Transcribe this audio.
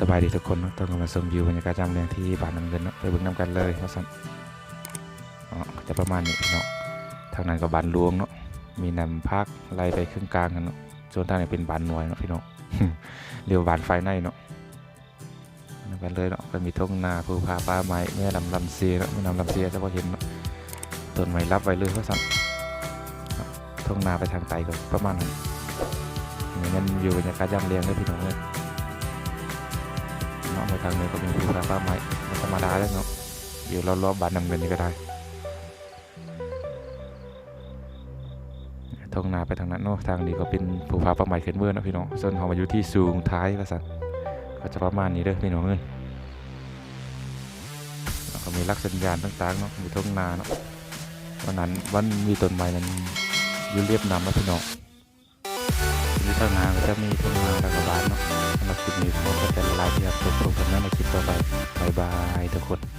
สบายดีทุกคนนะต้องกำลังชมวิวบรรยากาศยามเรียงที่บ้านน้ำเงินเนาะไปเบิ่งน้ำกันเลยว่าสั่นอ๋อจะประมาณนี้เนาะทางนั้นก็บ้านหลวงเนาะมีนำพักไล่ไปครึ่งกลางกันเนาะส่วนทางนี้เป็นบ้านหน่วยเนาะพี่น้องเรียกว่าบ้านไฟในเนาะน้ำกันเลยเนาะก็มีทุ่งนาภูผาป่าไม้แม่ลำลำเสียเนาะแม่ลำลำเสียจะพอเห็นเนาะต้นไม้รับไว้เลยว่าสั่นทุ่งนาไปทางไตก็ประมาณนั้นนี่มันอยู่บรรยากาศยามเรียงเลยพี่น้องเลย นาะในทางนี้ก็มีภูเขาป่าไม้ธรรมดาแล้วเนาะอยู่รอบๆบ้านนำเงินนี่ก็ได้ทางนาไปทางนั้นเนาะทางนี้ก็เป็นภูเขาป่าไม้ขึ้นเมื่อนะพี่น้องส่วนเขามาอยู่ที่สูงท้ายก็สั่นก็จะประมาณนี้เด้อพี่น้องเอ้ยก็มีลักษณะญาณต่างๆเนาะมีทงนาเนาะวันนั้นวันมีต้นไม้นั้นอยู่เรียบน้ำนะพี่น้อง ถ้างานก็จะมีทุ่มาแล้กบานเนาะสำหรับคลิปนี้ผมก็จะไลฟ์ที่ครับทุกคนนั่นในคลิปต่อไปบายบายทุกคน